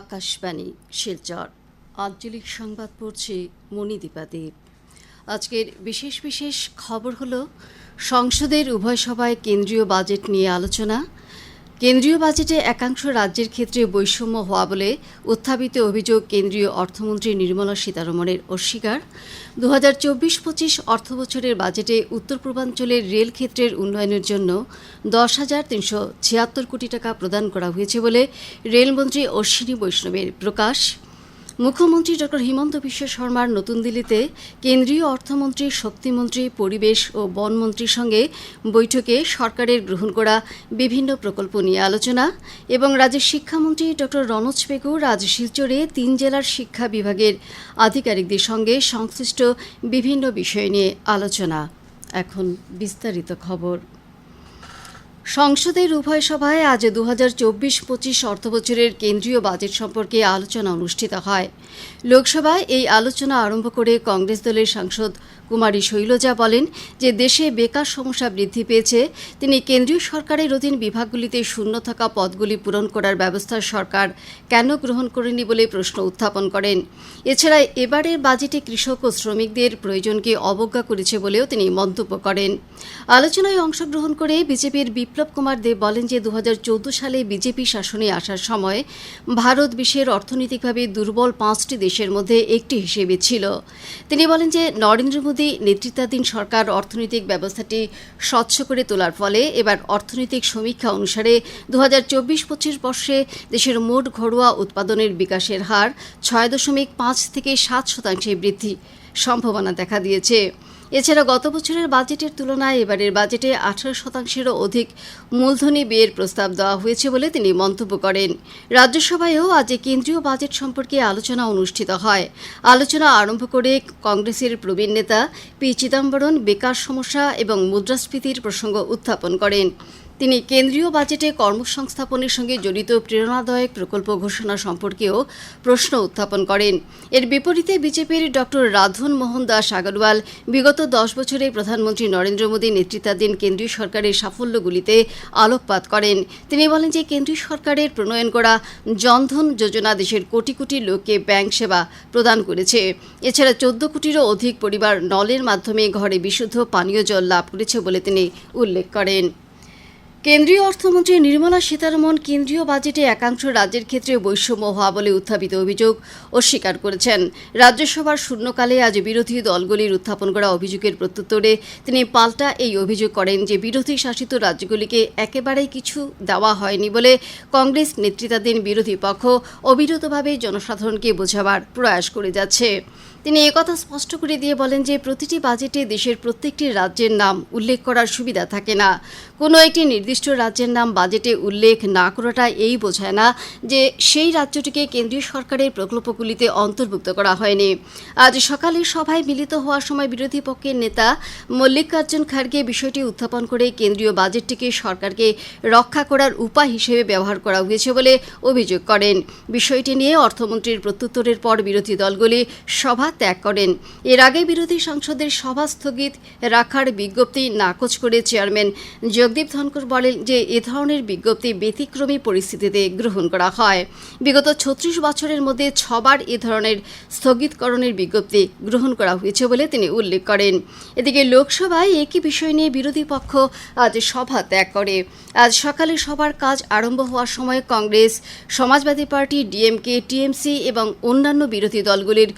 আকাশবাণী, শিলচর। আঞ্চলিক সংবাদ পড়ছে মণিদীপা দেব। আজকের বিশেষ বিশেষ খবর হলো, সংসদের উভয় সভায় কেন্দ্রীয় বাজেট নিয়ে আলোচনা কেন্দ্রীয় বাজেটে একাংশ রাজ্যের ক্ষেত্রে বৈষম্য হওয়া বলে উত্থাপিত অভিযোগ কেন্দ্রীয় অর্থমন্ত্রী নির্মলা সীতারমণের অস্বীকার। দু হাজার চব্বিশ পঁচিশ অর্থবছরের বাজেটে উত্তর পূর্বাঞ্চলের রেল ক্ষেত্রের উন্নয়নের জন্য দশ হাজার তিনশো ছিয়াত্তর কোটি টাকা প্রদান করা হয়েছে বলে রেলমন্ত্রী অশ্বিনী বৈষ্ণবের প্রকাশ। মুখ্যমন্ত্রী ডক্টর হিমন্ত বিশ্ব শর্মার নতুন দিল্লিতে কেন্দ্রীয় অর্থমন্ত্রী, শক্তিমন্ত্রী, পরিবেশ ও বনমন্ত্রীর সঙ্গে বৈঠকে সরকারের গ্রহণ করা বিভিন্ন প্রকল্প নিয়ে আলোচনা এবং রাজ্যের শিক্ষামন্ত্রী ডক্টর রনোজ পেগুর আজ শিলচরে তিন জেলার শিক্ষা বিভাগের আধিকারিকদের সঙ্গে সংশ্লিষ্ট বিভিন্ন বিষয় নিয়ে আলোচনা। এখন বিস্তারিত খবর। সংসদের উভয় সভায় আজ দু হাজার চব্বিশ পঁচিশ অর্থবছরের কেন্দ্রীয় বাজেট সম্পর্কে আলোচনা অনুষ্ঠিত হয়। লোকসভায় এই আলোচনা আরম্ভ করে কংগ্রেস দলের সাংসদ কুমারী শৈলজা বলেন যে দেশে বেকার সমস্যা বৃদ্ধি পেয়েছে, তিনি কেন্দ্রীয় সরকারের অধীন বিভাগগুলিতে শূন্য থাকা পদগুলি পূরণ করার ব্যবস্থা সরকার কেন গ্রহণ করেনি বলে প্রশ্ন উত্থাপন করেন। এছাড়া এবারের বাজেটে কৃষক ও শ্রমিকদের প্রয়োজনকে অবজ্ঞা করেছে বলেও তিনি মন্তব্য করেন। আলোচনায় অংশগ্রহণ করে বিজেপির বিপ্লব কুমার দেব বলেন যে দু হাজার চৌদ্দ সালে বিজেপি শাসনে আসার সময় ভারত বিশ্বের অর্থনৈতিকভাবে দুর্বল পাঁচটি দেশের মধ্যে একটি হিসেবে ছিল। তিনি বলেন যে নরেন্দ্র মোদী নেতৃত্বাধীন সরকার অর্থনৈতিক ব্যবস্থাটি স্বচ্ছ করে তোলার ফলে এবার অর্থনৈতিক সমীক্ষা অনুসারে দু হাজার চব্বিশ পঁচিশ বর্ষে দেশের মোট ঘরোয়া উৎপাদনের বিকাশের হার ছয় দশমিক পাঁচ থেকে সাত শতাংশে বৃদ্ধি সম্ভাবনা দেখা দিয়েছে। এছাড়া গত বছরের বাজেটের তুলনায় এবারের বাজেটে আঠারো শতাংশেরও অধিক মূলধনী ব্যয়ের প্রস্তাব দেওয়া হয়েছে বলে তিনি মন্তব্য করেন। রাজ্যসভায়ও আজ কেন্দ্রীয় বাজেট সম্পর্কে আলোচনা অনুষ্ঠিত হয়। আলোচনা আরম্ভ করে কংগ্রেসের প্রবীণ নেতা পি চিদম্বরম বেকার সমস্যা এবং মুদ্রাস্ফীতির প্রসঙ্গ উত্থাপন করেন। তিনি কেন্দ্রীয় বাজেটে কর্মসংস্থাপনের সঙ্গে জড়িত প্রেরণাদায়ক প্রকল্প ঘোষণা সম্পর্কেও প্রশ্ন উত্থাপন করেন। এর বিপরীতে বিজেপির ডক্টর রাধন মোহন দাস আগরওয়াল বিগত দশ বছরে প্রধানমন্ত্রী নরেন্দ্র মোদী নেতৃত্বাধীন কেন্দ্রীয় সরকারের সাফল্যগুলিতে আলোকপাত করেন। তিনি বলেন যে কেন্দ্রীয় সরকারের প্রণয়ন করা জনধন যোজনা দেশের কোটি কোটি লোককে ব্যাংক সেবা প্রদান করেছে। এছাড়া চোদ্দ কোটিরও অধিক পরিবার নলের মাধ্যমে ঘরে বিশুদ্ধ পানীয় জল লাভ করেছে বলে তিনি উল্লেখ করেন। কেন্দ্রীয় অর্থমন্ত্রী নির্মলা সীতারমণ কেন্দ্রীয় বাজেটে একাংশ রাজ্যের ক্ষেত্রে বৈষম্য হওয়া বলে উত্থাপিত অভিযোগ অস্বীকার করেছেন। রাজ্যসভার শূন্যকালে আজ বিরোধী দলগুলির উত্থাপন করা অভিযোগের প্রত্যুত্তরে তিনি পাল্টা এই অভিযোগ করেন যে বিরোধী শাসিত রাজ্যগুলিকে একেবারেই কিছু দেওয়া হয়নি বলে কংগ্রেস নেতৃত্বাধীন বিরোধী পক্ষ অবিরতভাবে জনসাধারণকে বোঝাবার প্রয়াস করে যাচ্ছে। তিনি একথা স্পষ্ট করে দিয়ে বলেন যে প্রতিটি বাজেটে দেশের প্রত্যেকটি রাজ্যের নাম উল্লেখ করার সুবিধা থাকে না। কোনো একটি নির্দিষ্ট রাজ্যের নাম বাজেটে উল্লেখ না করাটা এই বোঝায় না যে সেই রাজ্যটিকে কেন্দ্রীয় সরকারের প্রকল্পগুলিতে অন্তর্ভুক্ত করা হয়নি। আজ সকালে সভায় মিলিত হওয়ার সময় বিরোধী পক্ষের নেতা মল্লিকার্জুন খার্গে বিষয়টি উত্থাপন করে কেন্দ্রীয় বাজেটটিকে সরকারকে রক্ষা করার উপায় হিসেবে ব্যবহার করা হয়েছে বলে অভিযোগ করেন। বিষয়টি নিয়ে অর্থমন্ত্রীর প্রত্যুত্তরের পর বিরোধী দলগুলি সভা ত্যাগ করেন। এর আগে বিরোধী সংসদের সভা স্থগিত রাখার বিজ্ঞপ্তি নাকচ করে চেয়ারম্যান জগদীপ ধনকর বলেন যে, এ ধরনের বিজ্ঞপ্তি ব্যতিক্রমী পরিস্থিতিতে গ্রহণ করা হয়। বিগত ছত্রিশ বছরের মধ্যে ছবার এ ধরনের স্থগিতকরণের বিজ্ঞপ্তি গ্রহণ করা হয়েছে বলে তিনি উল্লেখ করেন। এদিকে লোকসভায় একই বিষয় নিয়ে বিরোধী পক্ষ আজ সভা ত্যাগ করে। আজ সকালে সবার কাজ আরম্ভ হওয়ার সময় Congress, Samajwadi Party, DMK, TMC এবং অন্যান্য বিরোধী দলগুলির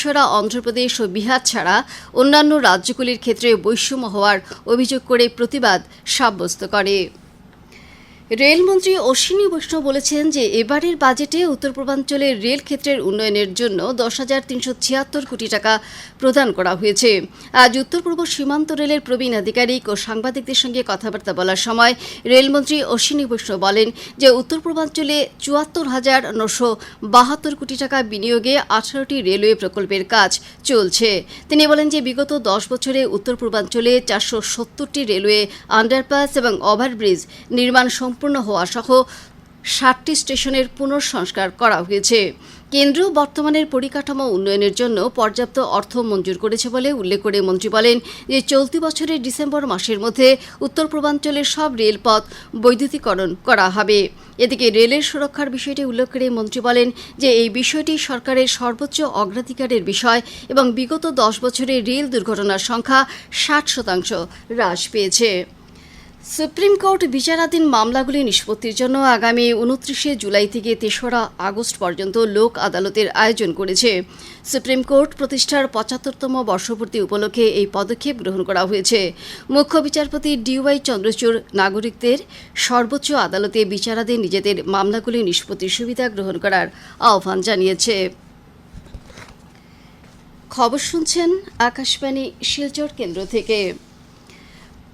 সদস্যরা অন্ধ্রপ্রদেশ ও বিহার ছাড়া অন্যান্য রাজ্যগুলির ক্ষেত্রে বৈষম্য হওয়ার অভিযোগ করে প্রতিবাদ সাব্যস্ত করে। রেলমন্ত্রী অশ্বিনী বৈষ্ণব বলেছেন যে এবারের বাজেটে উত্তর পূর্বাঞ্চলের রেল ক্ষেত্রের উন্নয়নের জন্য দশ হাজার তিনশো ছিয়াত্তর কোটি টাকা প্রদান করা হয়েছে। আজ উত্তর পূর্ব সীমান্ত রেলের প্রবীণ আধিকারিক ও সাংবাদিকদের সঙ্গে কথাবার্তা বলার সময় রেলমন্ত্রী অশ্বিনী বৈষ্ণব বলেন যে উত্তর পূর্বাঞ্চলে চুয়াত্তর হাজার নশো বাহাত্তর কোটি টাকা বিনিয়োগে আঠারোটি রেলওয়ে প্রকল্পের কাজ চলছে। তিনি বলেন যে বিগত দশ বছরে উত্তর পূর্বাঞ্চলে চারশো সত্তরটি রেলওয়ে আন্ডারপাস এবং ওভারব্রিজ নির্মাণ সম্পূর্ণ হওয়া সহ ষাটটি স্টেশনের পুনঃসংস্কার করা হয়েছে। কেন্দ্র বর্তমানের পরিকাঠামো উন্নয়নের জন্য পর্যাপ্ত অর্থ মঞ্জুর করেছে বলে উল্লেখ করে মন্ত্রী বলেন যে চলতি বছরের ডিসেম্বর মাসের মধ্যে উত্তর পূর্বাঞ্চলের সব রেলপথ বৈদ্যুতিকরণ করা হবে। এদিকে রেলের সুরক্ষার বিষয়টি উল্লেখ করে মন্ত্রী বলেন যে এই বিষয়টি সরকারের সর্বোচ্চ অগ্রাধিকারের বিষয় এবং বিগত দশ বছরে রেল দুর্ঘটনার সংখ্যা ষাট শতাংশ হ্রাস পেয়েছে। সুপ্রিম কোর্ট বিচারাধীন মামলাগুলি নিষ্পত্তির জন্য আগামী উনত্রিশে জুলাই থেকে তেসরা আগস্ট পর্যন্ত লোক আদালতের আয়োজন করেছে। সুপ্রিম কোর্ট প্রতিষ্ঠার পঁচাত্তরতম বর্ষপূর্তি উপলক্ষে এই পদক্ষেপ গ্রহণ করা হয়েছে। মুখ্য বিচারপতি ডিওয়াই চন্দ্রচূড় নাগরিকদের সর্বোচ্চ আদালতে বিচারাধীন নিজেদের মামলাগুলি নিষ্পত্তির সুবিধা গ্রহণ করার আহ্বান জানিয়েছে। খবর শুনছেন আকাশবাণী শিলচর কেন্দ্র থেকে।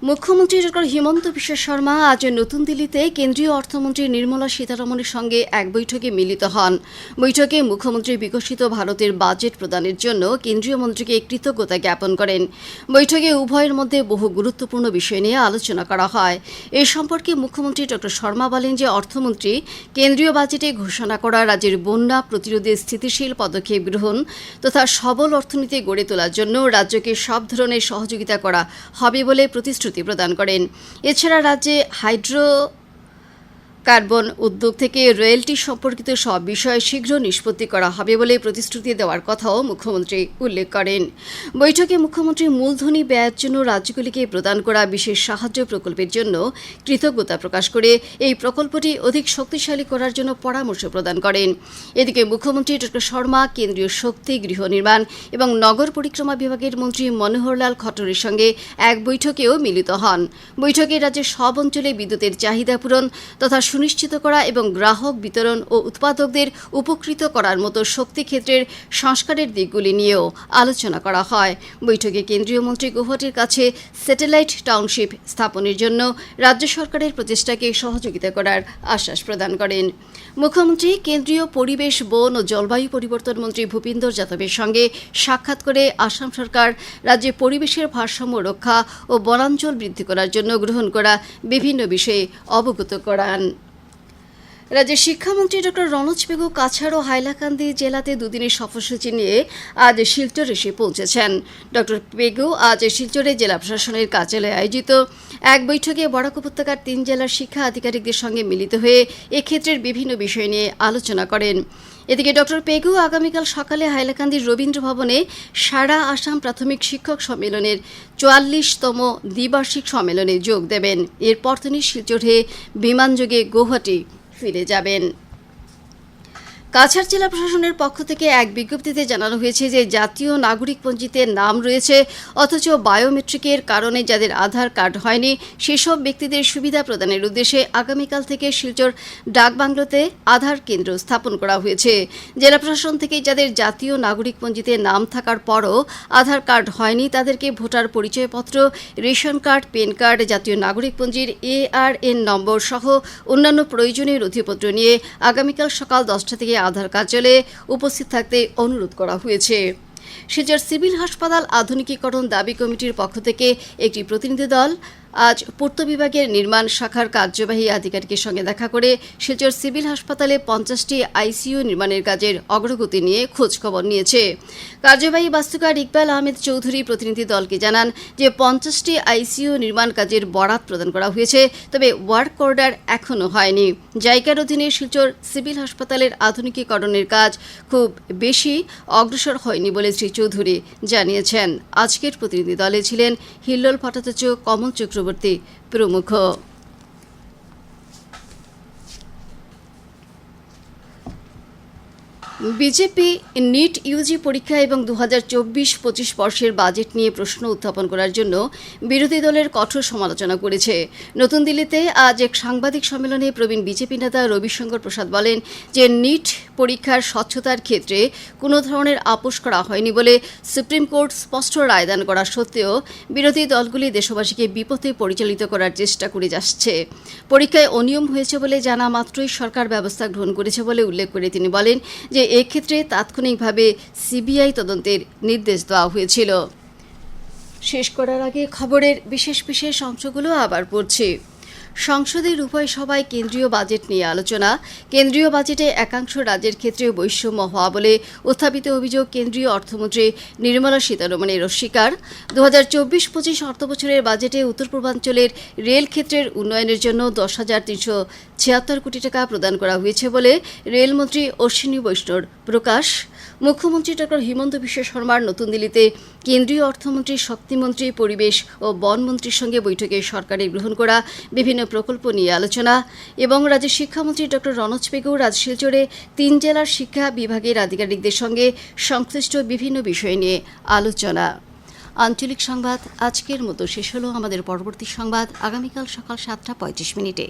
মুখ্যমন্ত্রী ডক্টর হিমন্ত বিশ্ব শর্মা আজ নতুন দিল্লিতে কেন্দ্রীয় অর্থমন্ত্রী নির্মলা সীতারমণের সঙ্গে এক বৈঠকে মিলিত হন। বৈঠকে মুখ্যমন্ত্রী বিকশিত ভারতের বাজেট প্রদানের জন্য কেন্দ্রীয় মন্ত্রীকে কৃতজ্ঞতা জ্ঞাপন করেন। বৈঠকে উভয়ের মধ্যে বহু গুরুত্বপূর্ণ বিষয় নিয়ে আলোচনা করা হয়। এ সম্পর্কে মুখ্যমন্ত্রী ডক্টর শর্মা বলেন যে, অর্থমন্ত্রী কেন্দ্রীয় বাজেটে ঘোষণা করা রাজ্যের বন্যা প্রতিরোধে স্থিতিশীল পদক্ষেপ গ্রহণ তথা সবল অর্থনীতি গড়ে তোলার জন্য রাজ্যকে সব ধরনের সহযোগিতা করা হবে বলে প্রতিশ্রুতি প্রদান করেন। এছাড়া রাজ্যে হাইড্রো কার্বন উদ্যোগ থেকে রয়্যালটি সম্পর্কিত সব বিষয় শীঘ্র নিষ্পত্তি করা হবে বলে প্রতিশ্রুতি দেওয়ার কথাও মুখ্যমন্ত্রী উল্লেখ করেন। বৈঠকে মুখ্যমন্ত্রী মূলধনী ব্যয়ের জন্য রাজ্যগুলিকে প্রদান করা বিশেষ সাহায্য প্রকল্পের জন্য কৃতজ্ঞতা প্রকাশ করে এই প্রকল্পটি অধিক শক্তিশালী করার জন্য পরামর্শ প্রদান করেন। এদিকে মুখ্যমন্ত্রী ডক্টর শর্মা, কেন্দ্রীয় শক্তি, গৃহ নির্মাণ এবং নগর পরিক্রমা বিভাগের মন্ত্রী মনোহরলাল খটরের সঙ্গে এক বৈঠকেও মিলিত হন। বৈঠকে রাজ্যের সব অঞ্চলে বিদ্যুতের চাহিদা পূরণ তথা সুনিশ্চিত করা এবং গ্রাহক বিতরণ ও উৎপাদকদের উপকৃত করার মতো শক্তি ক্ষেত্রের সংস্কারের দিকগুলি নিয়েও আলোচনা করা হয়। বৈঠকে কেন্দ্রীয় মন্ত্রী গুয়াহাটির কাছে স্যাটেলাইট টাউনশিপ স্থাপনের জন্য রাজ্য সরকারের প্রচেষ্টাকে সহযোগিতা করার আশ্বাস প্রদান করেন। মুখ্যমন্ত্রী কেন্দ্রীয় পরিবেশ, বন ও জলবায়ু পরিবর্তন মন্ত্রী ভূপিন্দর যাদবের সঙ্গে সাক্ষাৎ করে আসাম সরকার রাজ্যে পরিবেশের ভারসাম্য রক্ষা ও বনাঞ্চল বৃদ্ধি করার জন্য গ্রহণ করা বিভিন্ন বিষয়ে অবগত করান। রাজ্যের শিক্ষামন্ত্রী ডক্টর রনোজ বেগু কাছাড় ও হাইলাকান্দি জেলাতে দুদিনের সফরসূচি নিয়ে আজ শিলচর এসে পৌঁছেছেন। ডক্টর পেগু আজ শিলচরে জেলা প্রশাসনের কার্যালয়ে আয়োজিত এক বৈঠকে বরাক উপত্যকার তিন জেলার শিক্ষা আধিকারিকদের সঙ্গে মিলিত হয়ে এক্ষেত্রের বিভিন্ন বিষয় নিয়ে আলোচনা করেন। এদিকে ডক্টর পেগু আগামীকাল সকালে হাইলাকান্দির রবীন্দ্র ভবনে সারা আসাম প্রাথমিক শিক্ষক সম্মেলনের চুয়াল্লিশতম দ্বিবার্ষিক সম্মেলনে যোগ দেবেন। এরপর তিনি শিলচরে বিমানযোগে গৌহাটি ফিরে যাবেন। কাছাড় জেলা প্রশাসনের পক্ষ থেকে এক বিজ্ঞপ্তিতে জানানো হয়েছে যে জাতীয় নাগরিক পঞ্জিতে নাম রয়েছে, অথচ বায়োমেট্রিকের কারণে যাদের আধার কার্ড হয়নি, সেসব ব্যক্তিদের সুবিধা প্রদানের উদ্দেশ্যে আগামীকাল থেকে শিলচর ডাকবাংলোতে আধার কেন্দ্র স্থাপন করা হয়েছে। জেলা প্রশাসন থেকে যাদের জাতীয় নাগরিক পঞ্জিতে নাম থাকার পরও আধার কার্ড হয়নি, তাদেরকে ভোটার পরিচয়পত্র, রেশন কার্ড পেন কার্ড, জাতীয় নাগরিক পঞ্জির এআরএন নম্বর সহ অন্যান্য প্রয়োজনীয় নথিপত্র নিয়ে আগামীকাল সকাল দশটা থেকে আধার কার্যালয়ে উপস্থিত থাকতে অনুরোধ করা হয়েছে। শিলচর সিভিল হাসপাতাল আধুনিকীকরণ দাবি কমিটির পক্ষ থেকে একটি প্রতিনিধি দল আজ পূর্ত বিভাগের নির্মাণ শাখার কার্যবাহী আধিকারিকের সঙ্গে দেখা করে শিলচর সিভিল হাসপাতালে পঞ্চাশটি আইসিইউ নির্মাণের কাজের অগ্রগতি নিয়ে খোঁজখবর নিয়েছে। কার্যবাহী বাস্তুকার ইকবাল আহমেদ চৌধুরী প্রতিনিধি দলকে জানান যে পঞ্চাশটি আইসিইউ নির্মাণ কাজের বরাত প্রদান করা হয়েছে, তবে ওয়ার্ক অর্ডার এখনও হয়নি। জায়গার অধীনে শিলচর সিভিল হাসপাতালের আধুনিকীকরণের কাজ খুব বেশি অগ্রসর হয়নি বলে শ্রী চৌধুরী জানিয়েছেন। আজকের প্রতিনিধি দলে ছিলেন হিল্লোল ভট্টাচার্য, কমল চক্রবর্তী প্রমুখ। বিজেপি নিট ইউজি পরীক্ষা এবং দু হাজার চব্বিশ পঁচিশ বর্ষের বাজেট নিয়ে প্রশ্ন উত্থাপন করার জন্য বিরোধী দলের কঠোর সমালোচনা করেছে। নতুন দিল্লিতে আজ এক সাংবাদিক সম্মেলনে প্রবীণ বিজেপি নেতা রবিশঙ্কর প্রসাদ বলেন যে, নিট পরীক্ষার স্বচ্ছতার ক্ষেত্রে কোনো ধরনের আপোষ করা হয়নি বলে সুপ্রিম কোর্ট স্পষ্ট রায়দান করা সত্ত্বেও বিরোধী দলগুলি দেশবাসীকে বিপথে পরিচালিত করার চেষ্টা করে যাচ্ছে। পরীক্ষায় অনিয়ম হয়েছে বলে জানা মাত্রই সরকার ব্যবস্থা গ্রহণ করেছে বলে উল্লেখ করে তিনি বলেন যে এক্ষেত্রে তাৎক্ষণিকভাবে সিবিআই তদন্তের নির্দেশ দেওয়া হয়েছিল। শেষ করার আগে খবরের বিশেষ বিশেষ অংশগুলো আবার পড়ছি। সংসদের উভয় সভায় কেন্দ্রীয় বাজেট নিয়ে আলোচনা। কেন্দ্রীয় বাজেটে একাংশ রাজ্যের ক্ষেত্রে বৈষম্য হওয়া বলে উত্থাপিত অভিযোগ কেন্দ্রীয় অর্থমন্ত্রী নির্মলা সীতারমণের অস্বীকার দু হাজার চব্বিশ পঁচিশ অর্থবছরের বাজেটে উত্তর পূর্বাঞ্চলের রেল ক্ষেত্রের উন্নয়নের জন্য দশ হাজার তিনশো ছিয়াত্তর কোটি টাকা প্রদান করা হয়েছে বলে রেলমন্ত্রী অশ্বিনী বৈষ্ণব প্রকাশ। মুখ্যমন্ত্রী ডক্টর হিমন্ত বিশ্ব শর্মার নতুন দিল্লিতে কেন্দ্রীয় অর্থমন্ত্রী, শক্তিমন্ত্রী, পরিবেশ ও বনমন্ত্রীর সঙ্গে বৈঠকে সরকারের গ্রহণ করা বিভিন্ন প্রকল্প নিয়ে আলোচনা এবং রাজ্যের শিক্ষামন্ত্রী ডক্টর রনজ পেগু রাজ শিলচরে তিন জেলার শিক্ষা বিভাগের আধিকারিকদের সঙ্গে সংশ্লিষ্ট বিভিন্ন বিষয় নিয়ে আলোচনা। আঞ্চলিক সংবাদ আজকের মতো শেষ হলো। আমাদের পরবর্তী সংবাদ আগামীকাল সকাল সাতটা পঁয়ত্রিশ মিনিটে।